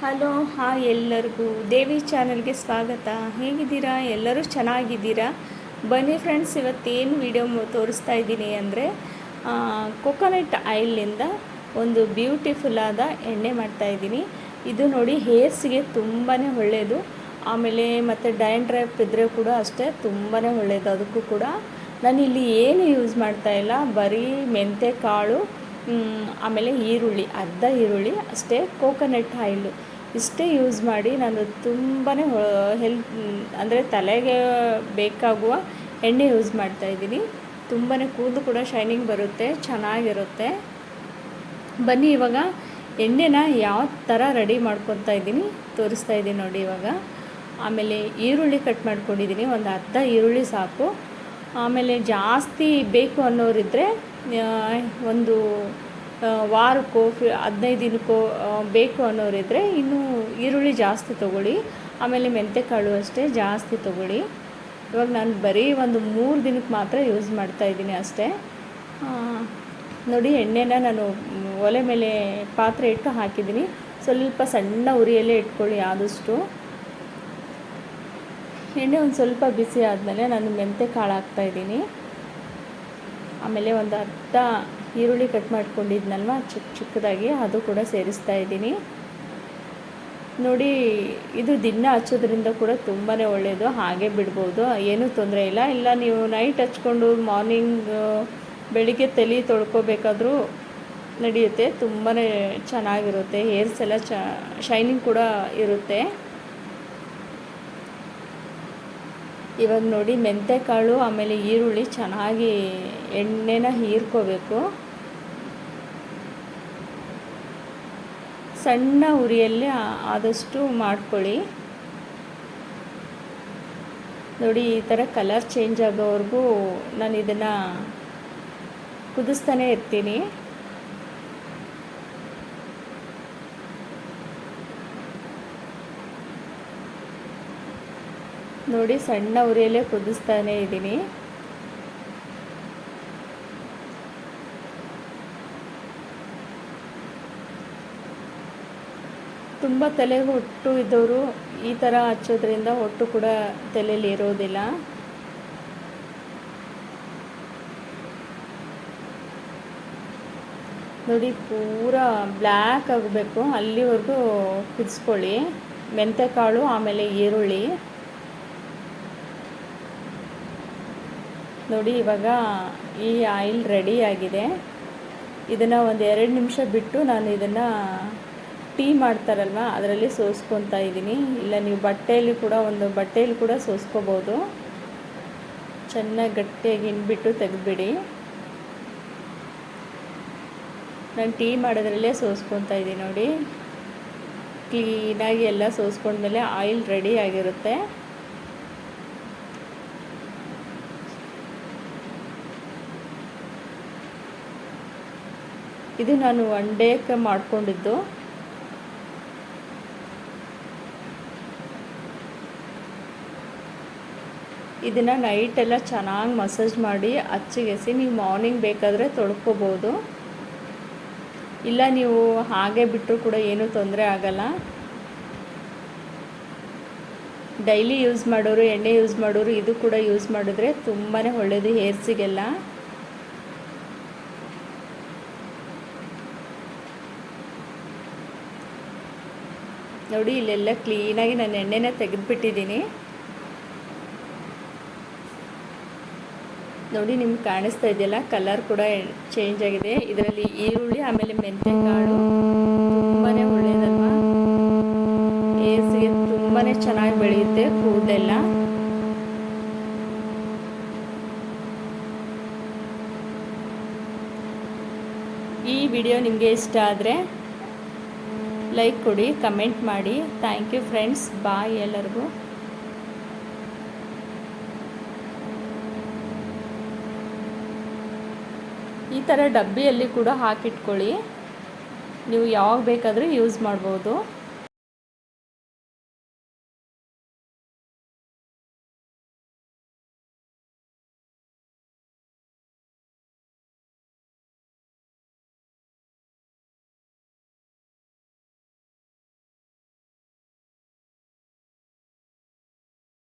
Hello hi ಎಲ್ಲರಿಗೂ. ದೇವಿ ಚಾನಲ್ಗೆ ಸ್ವಾಗತ. ಹೇಗಿದ್ದೀರಾ? ಎಲ್ಲರೂ ಚೆನ್ನಾಗಿದ್ದೀರಾ? ಬನ್ನಿ ಫ್ರೆಂಡ್ಸ್ ಇವತ್ತೇನು ವಿಡಿಯೋ ತೋರಿಸ್ತಾ ಇದ್ದೀನಿ ಅಂದರೆ ಕೊಕೊನಟ್ ಆಯಿಲ್ನಿಂದ ಒಂದು ಬ್ಯೂಟಿಫುಲ್ ಆದ ಎಣ್ಣೆ ಮಾಡ್ತಾ ಇದ್ದೀನಿ. ಇದು ನೋಡಿ ಹೇರ್ಸ್ಗೆ ತುಂಬಾ ಒಳ್ಳೆಯದು ಆಮೇಲೆ ಮತ್ತು ಡ್ರೈಪ್ ಇದ್ದರೆ ಕೂಡ ಅಷ್ಟೇ ತುಂಬಾ ಒಳ್ಳೆಯದು ಅದಕ್ಕೂ ಕೂಡ ನಾನು ಇಲ್ಲಿ ಏನು ಯೂಸ್ ಮಾಡ್ತಾ ಇಲ್ಲ. ಬರೀ ಮೆಂತೆ ಕಾಳು ಆಮೇಲೆ ಈರುಳ್ಳಿ, ಅರ್ಧ ಈರುಳ್ಳಿ, ಅಷ್ಟೇ ಕೋಕೋನಟ್ ಆಯಿಲು ಇಷ್ಟೇ ಯೂಸ್ ಮಾಡಿ ನಾನು ತುಂಬಾ ಹೆಲ್ತ್ ಅಂದರೆ ತಲೆಗೆ ಬೇಕಾಗುವ ಎಣ್ಣೆ ಯೂಸ್ ಮಾಡ್ತಾ ಇದ್ದೀನಿ. ತುಂಬಾ ಕೂದಲು ಕೂಡ ಶೈನಿಂಗ್ ಬರುತ್ತೆ, ಚೆನ್ನಾಗಿರುತ್ತೆ. ಬನ್ನಿ ಇವಾಗ, ಎಣ್ಣೆನ ಯಾವ ಥರ ರೆಡಿ ಮಾಡ್ಕೊತಾ ಇದ್ದೀನಿ, ತೋರಿಸ್ತಾ ಇದ್ದೀನಿ ನೋಡಿ ಇವಾಗ. ಆಮೇಲೆ ಈರುಳ್ಳಿ ಕಟ್ ಮಾಡ್ಕೊಂಡಿದ್ದೀನಿ, ಒಂದು ಅರ್ಧ ಈರುಳ್ಳಿ ಸಾಕು. ಆಮೇಲೆ ಜಾಸ್ತಿ ಬೇಕು ಅನ್ನೋರಿದ್ದರೆ ಒಂದು ವಾರಕ್ಕೋ, ಫಿ ಹದಿನೈದು ದಿನಕ್ಕೋ ಬೇಕು ಅನ್ನೋರಿದ್ದರೆ ಇನ್ನೂ ಈರುಳ್ಳಿ ಜಾಸ್ತಿ ತೊಗೊಳ್ಳಿ. ಆಮೇಲೆ ಮೆಂತೆಕಾಳು ಅಷ್ಟೇ ಜಾಸ್ತಿ ತೊಗೊಳ್ಳಿ. ಇವಾಗ ನಾನು ಬರೀ ಒಂದು ಮೂರು ದಿನಕ್ಕೆ ಮಾತ್ರ ಯೂಸ್ ಮಾಡ್ತಾ ಇದ್ದೀನಿ ಅಷ್ಟೇ. ನೋಡಿ ಎಣ್ಣೆನ ನಾನು ಒಲೆ ಮೇಲೆ ಪಾತ್ರೆ ಇಟ್ಟು ಹಾಕಿದ್ದೀನಿ. ಸ್ವಲ್ಪ ಸಣ್ಣ ಉರಿಯಲ್ಲೇ ಇಟ್ಕೊಳ್ಳಿ ಆದಷ್ಟು. ಎಣ್ಣೆ ಒಂದು ಸ್ವಲ್ಪ ಬಿಸಿ ಆದಮೇಲೆ ನಾನು ಮೆಂತೆ ಕಾಳು ಹಾಕ್ತಾಯಿದ್ದೀನಿ ಆಮೇಲೆ ಒಂದು ಅರ್ಧ ಈರುಳ್ಳಿ ಕಟ್ ಮಾಡ್ಕೊಂಡಿದ್ನಲ್ವ? ಚಿಕ್ಕ ಚಿಕ್ಕದಾಗಿ ಅದು ಕೂಡ ಸೇರಿಸ್ತಾ ಇದ್ದೀನಿ. ನೋಡಿ, ಇದು ದಿನ ಹಚ್ಚೋದ್ರಿಂದ ಕೂಡ ತುಂಬಾ ಒಳ್ಳೆಯದು ಹಾಗೆ ಬಿಡ್ಬೋದು. ಏನೂ ತೊಂದರೆ ಇಲ್ಲ. ಇಲ್ಲ, ನೀವು ನೈಟ್ ಹಚ್ಕೊಂಡು ಮಾರ್ನಿಂಗ್ ಬೆಳಿಗ್ಗೆ ತಲೆ ತೊಳ್ಕೊಬೇಕಾದ್ರೂ ನಡೆಯುತ್ತೆ. ತುಂಬಾ ಚೆನ್ನಾಗಿರುತ್ತೆ. ಹೇರ್ಸ್ ಎಲ್ಲ ಚ, ಶೈನಿಂಗ್ ಕೂಡ ಇರುತ್ತೆ. ಇವಾಗ ನೋಡಿ, ಮೆಂತೆಕಾಳು, ಆಮೇಲೆ ಈರುಳ್ಳಿ ಚೆನ್ನಾಗಿ ಎಣ್ಣೆನ ಹೀರ್ಕೋಬೇಕು. ಸಣ್ಣ ಉರಿಯಲ್ಲಿ ಆದಷ್ಟು ಮಾಡ್ಕೊಳ್ಳಿ. ನೋಡಿ, ಈ ಥರ ಕಲರ್ ಚೇಂಜ್ ಆಗೋವರೆಗೂ ನಾನು ಇದನ್ನು ಕುದಿಸ್ತಾನೆ ಇರ್ತೀನಿ. ನೋಡಿ, ಸಣ್ಣ ಉರಿಯಲ್ಲೇ ಕುದಿಸ್ತಾನೆ ಇದ್ದೀನಿ. ತುಂಬ ತಲೆಗೆ ಹೊಟ್ಟು ಇದ್ದವರು ಈ ಥರ ಹಚ್ಚೋದ್ರಿಂದ ಹೊಟ್ಟು ಕೂಡ ತಲೆಯಲ್ಲಿ ಇರೋದಿಲ್ಲ. ನೋಡಿ, ಪೂರ ಬ್ಲ್ಯಾಕ್ ಆಗಬೇಕು. ಅಲ್ಲಿವರೆಗೂ ಕುದಿಸ್ಕೊಳ್ಳಿ. ಮೆಂತೆಕಾಳು, ಆಮೇಲೆ ಈರುಳ್ಳಿ. ನೋಡಿ, ಇವಾಗ ಈ ಆಯಿಲ್ ರೆಡಿ ಆಗಿದೆ. ಇದನ್ನು ಒಂದು ಎರಡು ನಿಮಿಷ ಬಿಟ್ಟು ನಾನು ಇದನ್ನು ಟೀ ಮಾಡ್ತಾರಲ್ವ, ಅದರಲ್ಲಿ ಸೋಸ್ಕೊತಾ ಇದ್ದೀನಿ. ಇಲ್ಲ, ನೀವು ಬಟ್ಟೆಯಲ್ಲಿ ಕೂಡ ಒಂದು ಬಟ್ಟೆಯಲ್ಲಿ ಕೂಡ ಸೋಸ್ಕೋಬೋದು. ಚೆನ್ನಾಗಿ ಗಟ್ಟಿಯಾಗಿ ಹಿಂಡ್ಬಿಟ್ಟು ತೆಗೆದುಬಿಡಿ. ನಾನು ಟೀ ಮಾಡೋದ್ರಲ್ಲೇ ಸೋಸ್ಕೊತಾ ಇದ್ದೀನಿ ನೋಡಿ. ಕ್ಲೀನಾಗಿ ಎಲ್ಲ ಸೋಸ್ಕೊಂಡ್ಮೇಲೆ ಆಯಿಲ್ ರೆಡಿ ಆಗಿರುತ್ತೆ. ಇದು ನಾನು ಒನ್ ಡೇಕ್ಕೆ ಮಾಡ್ಕೊಂಡಿದ್ದು. ಇದನ್ನು ನೈಟೆಲ್ಲ ಚೆನ್ನಾಗಿ ಮಸಾಜ್ ಮಾಡಿ ಹಚ್ಚಿಗೆಸಿ ನೀವು ಮಾರ್ನಿಂಗ್ ಬೇಕಾದರೆ ತೊಳ್ಕೊಬೋದು. ಇಲ್ಲ ನೀವು ಹಾಗೆ ಬಿಟ್ಟರು ಕೂಡ ಏನೂ ತೊಂದರೆ ಆಗಲ್ಲ. ಡೈಲಿ ಯೂಸ್ ಮಾಡೋರು, ಎಣ್ಣೆ ಯೂಸ್ ಮಾಡೋರು, ಇದು ಕೂಡ ಯೂಸ್ ಮಾಡಿದ್ರೆ ತುಂಬಾ ಒಳ್ಳೆಯದು ಹೇರ್ಸಿಗೆಲ್ಲ ನೋಡಿ, ಇಲ್ಲೆಲ್ಲ ಕ್ಲೀನಾಗಿ ನಾನು ಎಣ್ಣೆನೇ ತೆಗೆದುಬಿಟ್ಟಿದ್ದೀನಿ. ನೋಡಿ, ನಿಮ್ಗೆ ಕಾಣಿಸ್ತಾ ಇದೆಯಲ್ಲ? ಕಲರ್ ಕೂಡ ಚೇಂಜ್ ಆಗಿದೆ. ಇದರಲ್ಲಿ ಈರುಳ್ಳಿ, ಆಮೇಲೆ ಮೆಂತ್ಯಕಾಳು ತುಂಬಾ ಒಳ್ಳೆಯದಲ್ವಾ ಏಸಿಗೆ ತುಂಬಾ ಚೆನ್ನಾಗಿ ಬೆಳೆಯುತ್ತೆ ಕೂದಲೆಲ್ಲ ಈ ವಿಡಿಯೋ ನಿಮಗೆ ಇಷ್ಟ ಆದರೆ ಲೈಕ್ ಕೊಡಿ ಕಮೆಂಟ್ ಮಾಡಿ. ಥ್ಯಾಂಕ್ ಯು ಫ್ರೆಂಡ್ಸ್ ಬಾಯ್ ಎಲ್ಲರಿಗೂ. ಈ ಥರ ಡಬ್ಬಿಯಲ್ಲಿ ಕೂಡ ಹಾಕಿಟ್ಕೊಳ್ಳಿ. ನೀವು ಯಾವಾಗ ಬೇಕಾದರೂ ಯೂಸ್ ಮಾಡ್ಬೋದು.